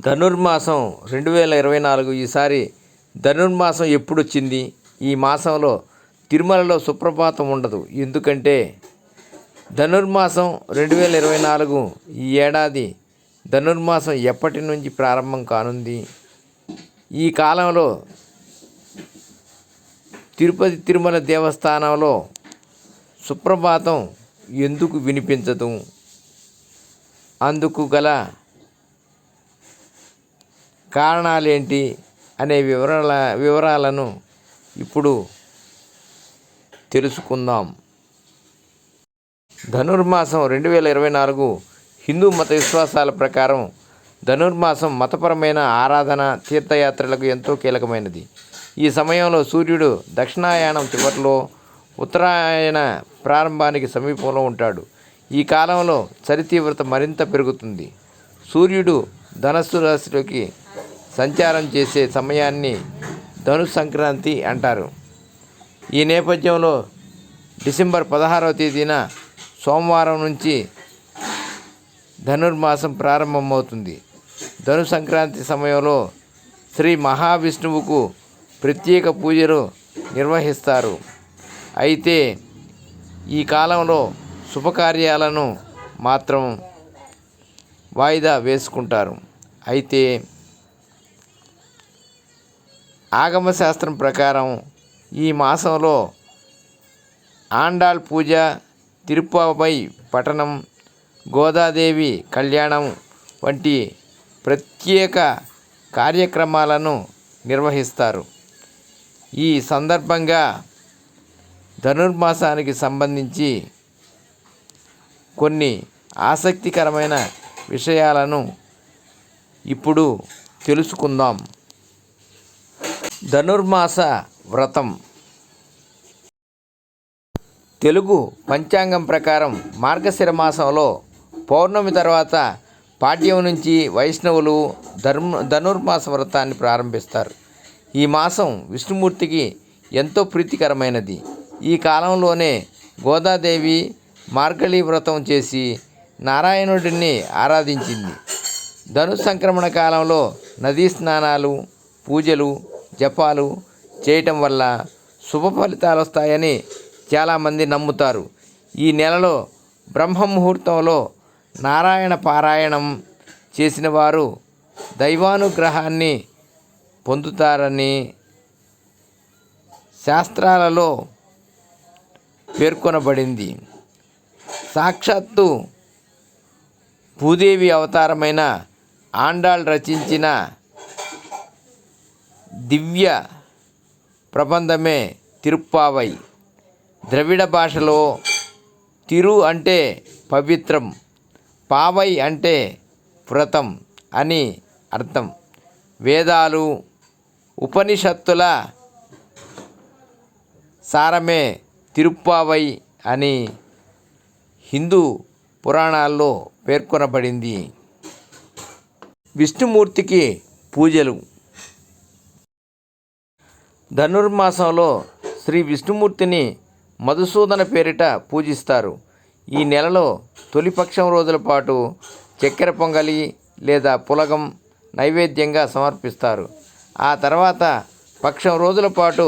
ధనుర్మాసం రెండు వేల ఇరవై నాలుగు ఈసారి ధనుర్మాసం ఎప్పుడొచ్చింది? ఈ మాసంలో తిరుమలలో సుప్రభాతం ఉండదు. ఎందుకంటే ధనుర్మాసం రెండు వేల ఇరవై నాలుగు ఈ ఏడాది ధనుర్మాసం ఎప్పటి నుంచి ప్రారంభం కానుంది? ఈ కాలంలో తిరుపతి తిరుమల దేవస్థానంలో సుప్రభాతం ఎందుకు వినిపించదు? అందుకు గల కారణాలేంటి అనే వివరాల వివరాలను ఇప్పుడు తెలుసుకుందాం. ధనుర్మాసం రెండు వేల ఇరవై నాలుగు హిందూ మత విశ్వాసాల ప్రకారం ధనుర్మాసం మతపరమైన ఆరాధన తీర్థయాత్రలకు ఎంతో కీలకమైనది. ఈ సమయంలో సూర్యుడు దక్షిణాయానం చివరిలో ఉత్తరాయణ ప్రారంభానికి సమీపంలో ఉంటాడు. ఈ కాలంలో చలి తీవ్రత మరింత పెరుగుతుంది. సూర్యుడు ధనస్సు రాశిలోకి సంచారం చేసే సమయాన్ని ధను సంక్రాంతి అంటారు. ఈ నేపథ్యంలో డిసెంబర్ పదహారవ తేదీన సోమవారం నుంచి ధనుర్మాసం ప్రారంభమవుతుంది. ధను సంక్రాంతి సమయంలో శ్రీ మహావిష్ణువుకు ప్రత్యేక పూజలు నిర్వహిస్తారు. అయితే ఈ కాలంలో శుభకార్యాలను మాత్రం వాయిదా వేసుకుంటారు. అయితే ఆగమ శాస్త్రం ప్రకారం ఈ మాసంలో ఆండాళ్ పూజ తిరుప్పావై పఠనం గోదాదేవి కళ్యాణం వంటి ప్రత్యేక కార్యక్రమాలను నిర్వహిస్తారు. ఈ సందర్భంగా ధనుర్మాసానికి సంబంధించి కొన్ని ఆసక్తికరమైన విషయాలను ఇప్పుడు తెలుసుకుందాం. ధనుర్మాస వ్రతం. తెలుగు పంచాంగం ప్రకారం మార్గశిర మాసంలో పౌర్ణమి తర్వాత పాడ్యం నుంచి వైష్ణవులు ధర్మ ధనుర్మాస వ్రతాన్ని ప్రారంభిస్తారు. ఈ మాసం విష్ణుమూర్తికి ఎంతో ప్రీతికరమైనది. ఈ కాలంలోనే గోదాదేవి మార్గళీ వ్రతం చేసి నారాయణుడిని ఆరాధించింది. ధను సంక్రమణ కాలంలో నదీ స్నానాలు పూజలు జపాలు చేయటం వల్ల శుభ ఫలితాలు వస్తాయని చాలామంది నమ్ముతారు. ఈ నెలలో బ్రహ్మ ముహూర్తంలో నారాయణ పారాయణం చేసిన వారు దైవానుగ్రహాన్ని పొందుతారని శాస్త్రాలలో పేర్కొనబడింది. సాక్షాత్తు భూదేవి అవతారమైన ఆండాళ్ రచించిన దివ్య ప్రబంధమే తిరుప్పావై. ద్రవిడ భాషలో తిరు అంటే పవిత్రం పావై అంటే వ్రతం అని అర్థం. వేదాలు ఉపనిషత్తుల సారమే తిరుప్పావై అని హిందూ పురాణాల్లో పేర్కొనబడింది. విష్ణుమూర్తికి పూజలు ధనుర్మాసంలో శ్రీ విష్ణుమూర్తిని మధుసూదన పేరిట పూజిస్తారు. ఈ నెలలో తొలిపక్షం రోజుల పాటు చక్కెర పొంగలి లేదా పులగం నైవేద్యంగా సమర్పిస్తారు. ఆ తర్వాత పక్షం రోజుల పాటు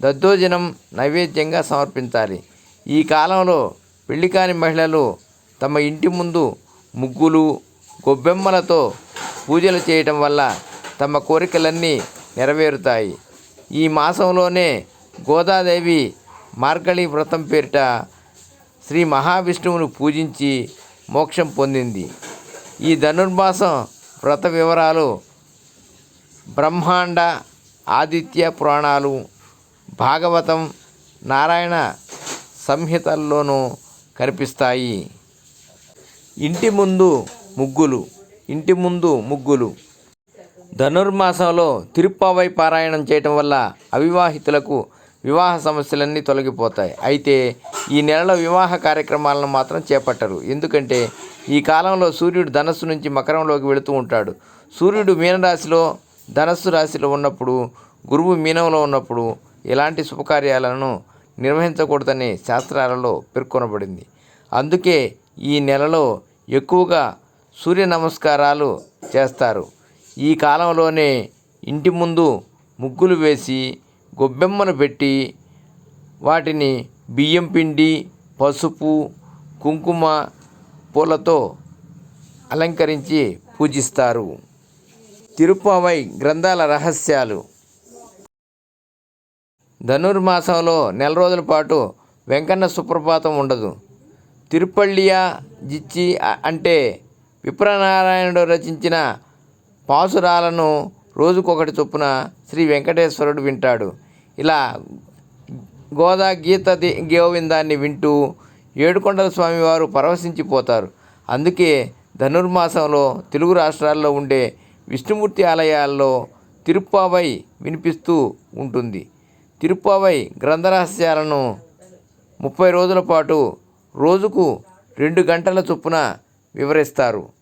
దద్దోజనం నైవేద్యంగా సమర్పించాలి. ఈ కాలంలో పెళ్ళి కాని మహిళలు తమ ఇంటి ముందు ముగ్గులు గొబ్బెమ్మలతో పూజలు చేయటం వల్ల తమ కోరికలన్నీ నెరవేరుతాయి. ఈ మాసంలోనే గోదాదేవి మార్గళి వ్రతం పేరిట శ్రీ మహావిష్ణువును పూజించి మోక్షం పొందింది. ఈ ధనుర్మాసం వ్రత వివరాలు బ్రహ్మాండ ఆదిత్య పురాణాలు భాగవతం నారాయణ సంహితల్లోనూ కనిపిస్తాయి. ఇంటి ముందు ముగ్గులు ఇంటి ముందు ముగ్గులు ధనుర్మాసంలో తిరుప్పావై పారాయణం చేయటం వల్ల అవివాహితులకు వివాహ సమస్యలన్నీ తొలగిపోతాయి. అయితే ఈ నెలలో వివాహ కార్యక్రమాలను మాత్రం చేపట్టరు. ఎందుకంటే ఈ కాలంలో సూర్యుడు ధనస్సు నుంచి మకరంలోకి వెళుతూ ఉంటాడు. సూర్యుడు మీనరాశిలో ధనస్సు రాశిలో ఉన్నప్పుడు గురువు మీనంలో ఉన్నప్పుడు ఎలాంటి శుభకార్యాలను నిర్వహించకూడదని శాస్త్రాలలో పేర్కొనబడింది. అందుకే ఈ నెలలో ఎక్కువగా సూర్య నమస్కారాలు చేస్తారు. ఈ కాలంలోనే ఇంటి ముందు ముగ్గులు వేసి గొబ్బెమ్మను పెట్టి వాటిని బియ్యం పిండి పసుపు కుంకుమ పూలతో అలంకరించి పూజిస్తారు. తిరుపావై గ్రంథాల రహస్యాలు. ధనుర్మాసంలో నెల రోజుల పాటు వెంకన్న సుప్రభాతం ఉండదు. తిరుపల్లియా జిచ్చి అంటే విప్రనారాయణుడు రచించిన పాసురాలను రోజుకొకటి చొప్పున శ్రీ వెంకటేశ్వరుడు వింటాడు. ఇలా గోదా గీత గోవిందాన్ని వింటూ ఏడుకొండల స్వామివారు పరవశించిపోతారు. అందుకే ధనుర్మాసంలో తెలుగు రాష్ట్రాల్లో ఉండే విష్ణుమూర్తి ఆలయాల్లో తిరుప్పావై వినిపిస్తూ ఉంటుంది. తిరుప్పావై గ్రంథరహస్యాలను ముప్పై రోజుల పాటు రోజుకు రెండు గంటల చొప్పున వివరిస్తారు.